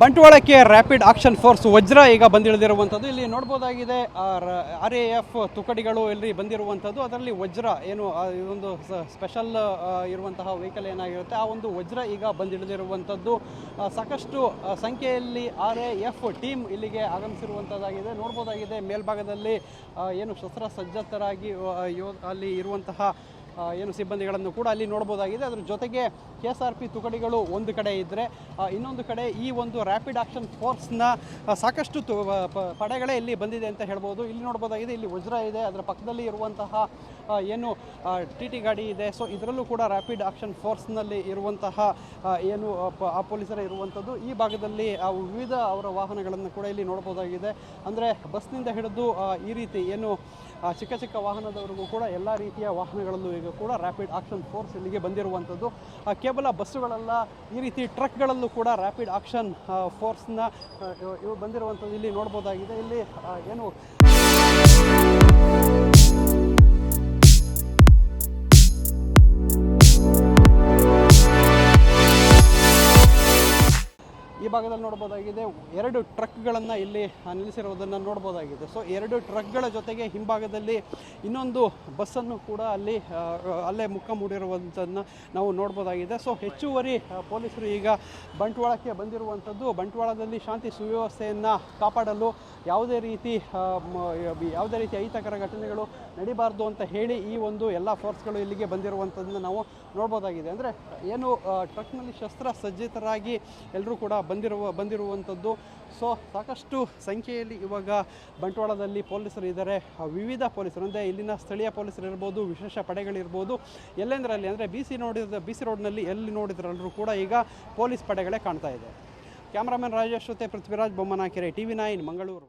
ಬಂಟ್ವಾಳಕ್ಕೆ rapid action force ವಜ್ರ ಈಗ ಬಂದಿಳಿದಿರುವಂಥದ್ದು. ಇಲ್ಲಿ ನೋಡ್ಬೋದಾಗಿದೆ ಆರ್ ಎ ಎಫ್ ತುಕಡಿಗಳು ಇಲ್ಲಿ ಬಂದಿರುವಂಥದ್ದು. ಅದರಲ್ಲಿ ವಜ್ರ ಏನು ಇದೊಂದು ಸ್ಪೆಷಲ್ ಇರುವಂತಹ ವೆಹಿಕಲ್ ಏನಾಗಿರುತ್ತೆ, ಆ ಒಂದು ವಜ್ರ ಈಗ ಬಂದಿಳಿದಿರುವಂಥದ್ದು. ಸಾಕಷ್ಟು ಸಂಖ್ಯೆಯಲ್ಲಿ ಆರ್ ಎ ಎಫ್ ಟೀಮ್ ಇಲ್ಲಿಗೆ ಆಗಮಿಸಿರುವಂಥದ್ದಾಗಿದೆ. ನೋಡ್ಬೋದಾಗಿದೆ, ಮೇಲ್ಭಾಗದಲ್ಲಿ ಏನು ಶಸ್ತ್ರ ಸಜ್ಜತರಾಗಿ ಅಲ್ಲಿ ಇರುವಂತಹ ಏನು ಸಿಬ್ಬಂದಿಗಳನ್ನು ಕೂಡ ಅಲ್ಲಿ ನೋಡ್ಬೋದಾಗಿದೆ ಅದರ ಜೊತೆಗೆ ಕೆ ಎಸ್ ಆರ್ ಪಿ ತುಕಡಿಗಳು ಒಂದು ಕಡೆ ಇದ್ದರೆ ಇನ್ನೊಂದು ಕಡೆ ಈ ಒಂದು ರ್ಯಾಪಿಡ್ ಆಕ್ಷನ್ ಫೋರ್ಸ್ನ ಸಾಕಷ್ಟು ತು ಪಡೆಗಳೇ ಇಲ್ಲಿ ಬಂದಿದೆ ಅಂತ ಹೇಳ್ಬೋದು. ಇಲ್ಲಿ ನೋಡ್ಬೋದಾಗಿದೆ ಇಲ್ಲಿ ವಜ್ರ ಇದೆ. ಅದರ ಪಕ್ಕದಲ್ಲಿ ಇರುವಂತಹ ಏನು ಟಿ ಟಿ ಗಾಡಿ ಇದೆ. ಸೊ ಇದರಲ್ಲೂ ಕೂಡ ರ್ಯಾಪಿಡ್ ಆಕ್ಷನ್ ಫೋರ್ಸ್ನಲ್ಲಿ ಇರುವಂತಹ ಏನು ಆ, ಪೊಲೀಸರೇ ಇರುವಂಥದ್ದು. ಈ ಭಾಗದಲ್ಲಿ ವಿವಿಧ ಅವರ ವಾಹನಗಳನ್ನು ಕೂಡ ಇಲ್ಲಿ ನೋಡ್ಬೋದಾಗಿದೆ ಅಂದರೆ ಬಸ್ನಿಂದ ಹಿಡಿದು ಈ ರೀತಿ ಏನು ಚಿಕ್ಕ ಚಿಕ್ಕ ವಾಹನದವರೆಗೂ ಕೂಡ ಎಲ್ಲ ರೀತಿಯ ವಾಹನಗಳಲ್ಲೂ ಈಗ ಕೂಡ ರ್ಯಾಪಿಡ್ ಆಕ್ಷನ್ ಫೋರ್ಸ್ ಇಲ್ಲಿಗೆ ಬಂದಿರುವಂಥದ್ದು. ಕೇವಲ ಬಸ್ಸುಗಳಲ್ಲ ಈ ರೀತಿ ಟ್ರಕ್ಗಳಲ್ಲೂ ಕೂಡ ರ್ಯಾಪಿಡ್ ಆಕ್ಷನ್ ಫೋರ್ಸ್ನ ಇವು ಬಂದಿರುವಂಥದ್ದು ಇಲ್ಲಿ ನೋಡ್ಬೋದಾಗಿದೆ ಇಲ್ಲಿ ಏನು ಭಾಗದಲ್ಲಿ ನೋಡ್ಬೋದಾಗಿದೆ. ಎರಡು ಟ್ರಕ್ಗಳನ್ನು ಇಲ್ಲಿ ನಿಲ್ಲಿಸಿರುವುದನ್ನು ನೋಡ್ಬೋದಾಗಿದೆ. ಸೊ ಎರಡು ಟ್ರಕ್ಗಳ ಜೊತೆಗೆ ಹಿಂಭಾಗದಲ್ಲಿ ಇನ್ನೊಂದು ಬಸ್ಸನ್ನು ಕೂಡ ಅಲ್ಲಿ ಅಲ್ಲೇ ಮುಖ ಮೂಡಿರುವಂಥದ್ದನ್ನ ನಾವು ನೋಡ್ಬೋದಾಗಿದೆ. ಸೊ ಹೆಚ್ಚುವರಿ ಪೊಲೀಸರು ಈಗ ಬಂಟ್ವಾಳಕ್ಕೆ ಬಂದಿರುವಂಥದ್ದು ಬಂಟ್ವಾಳದಲ್ಲಿ ಶಾಂತಿ ಸುವ್ಯವಸ್ಥೆಯನ್ನು ಕಾಪಾಡಲು ಯಾವುದೇ ರೀತಿ ಯಾವುದೇ ರೀತಿ ಅಹಿತಕರ ಘಟನೆಗಳು ನಡಿಬಾರ್ದು ಅಂತ ಹೇಳಿ ಈ ಒಂದು ಎಲ್ಲ ಫೋರ್ಸ್ಗಳು ಇಲ್ಲಿಗೆ ಬಂದಿರುವಂಥದ್ದನ್ನ ನಾವು ನೋಡ್ಬೋದಾಗಿದೆ. ಅಂದರೆ ಏನು ಟ್ರಕ್ನಲ್ಲಿ ಶಸ್ತ್ರ ಸಜ್ಜಿತರಾಗಿ ಎಲ್ಲರೂ ಕೂಡ ಬಂದಿರುವ ಬಂದಿರುವಂಥದ್ದು. ಸೊ ಸಾಕಷ್ಟು ಸಂಖ್ಯೆಯಲ್ಲಿ ಇವಾಗ ಬಂಟ್ವಾಳದಲ್ಲಿ ಪೊಲೀಸರು ಇದ್ದಾರೆ. ವಿವಿಧ ಪೊಲೀಸರು, ಅಂದರೆ ಇಲ್ಲಿನ ಸ್ಥಳೀಯ ಪೊಲೀಸರು ಇರ್ಬೋದು, ವಿಶೇಷ ಪಡೆಗಳಿರ್ಬೋದು. ಎಲ್ಲೆಂದರಲ್ಲಿ ಅಂದರೆ ಬಿ ಸಿ ನೋಡಿದ ಬಿ ಸಿ ರೋಡ್ನಲ್ಲಿ ಎಲ್ಲಿ ನೋಡಿದ್ರಲ್ಲರೂ ಕೂಡ ಈಗ ಪೊಲೀಸ್ ಪಡೆಗಳೇ ಕಾಣ್ತಾ ಇದೆ. ಕ್ಯಾಮ್ರಾಮನ್ ರಾಜೇಶ್ ಜೊತೆ Prithviraj Bommanakere T V nine, Mangaluru.